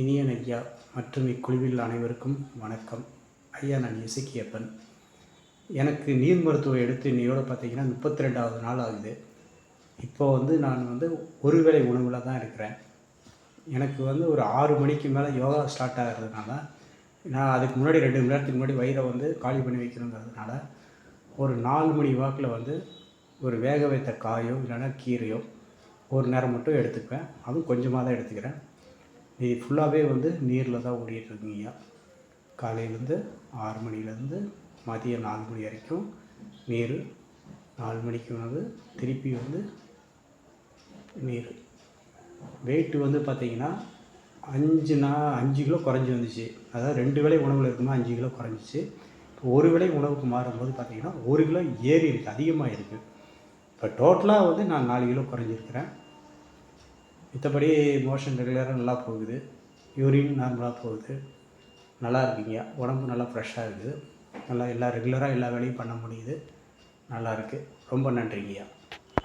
இனியன் ஐயா மற்றும் இக்குழுவில் அனைவருக்கும் வணக்கம். ஐயா நான் இசக்கியப்பன். எனக்கு நீர் மருத்துவம் எடுத்து இன்னையோட பார்த்தீங்கன்னா முப்பத்தி ரெண்டாவது நாள் ஆகுது. இப்போ வந்து நான் வந்து ஒருவேளை உணவில் தான் இருக்கிறேன். எனக்கு வந்து ஒரு ஆறு மணிக்கு மேலே யோகா ஸ்டார்ட் ஆகிறதுனால நான் அதுக்கு முன்னாடி ரெண்டு மணி நேரத்துக்கு முன்னாடி வயிறை வந்து காலி பண்ணி வைக்கணுங்கிறதுனால ஒரு நாலு மணி வாக்கில் வந்து ஒரு வேக வைத்த காயோ இல்லைன்னா கீரையோ ஒரு நேரம் மட்டும் எடுத்துக்குவேன். அதுவும் கொஞ்சமாக தான் எடுத்துக்கிறேன். நீ ஃபுல்லாகவே வந்து நீரில் தான் ஓடிட்டு காலையிலேருந்து ஆறு மணிலேருந்து மதியம் நாலு மணி வரைக்கும் நீர் நாலு மணிக்கு வந்து திருப்பி வந்து நீர். வெயிட்டு வந்து பார்த்தீங்கன்னா அஞ்சு நா அஞ்சு கிலோ குறைஞ்சி வந்துச்சு. அதாவது ரெண்டு வேளை உணவில் இருக்கும்போது அஞ்சு கிலோ குறைஞ்சிச்சு. இப்போ ஒரு வேளை உணவுக்கு மாறும்போது பார்த்தீங்கன்னா ஒரு கிலோ ஏறி இருக்குது அதிகமாக இருக்குது இப்போ டோட்டலாக வந்து நான் நாலு கிலோ குறைஞ்சிருக்கிறேன். மற்றபடி மோஷன் ரெகுலராக நல்லா போகுது. யூரின் நார்மலாக போகுது. நல்லா இருக்கீங்க. உடம்பு நல்லா ஃப்ரெஷ்ஷாக இருக்குது. நல்லா எல்லா ரெகுலராக எல்லா வேலையும் பண்ண முடியுது. நல்லா இருக்குது ரொம்ப நன்றிங்கய்யா.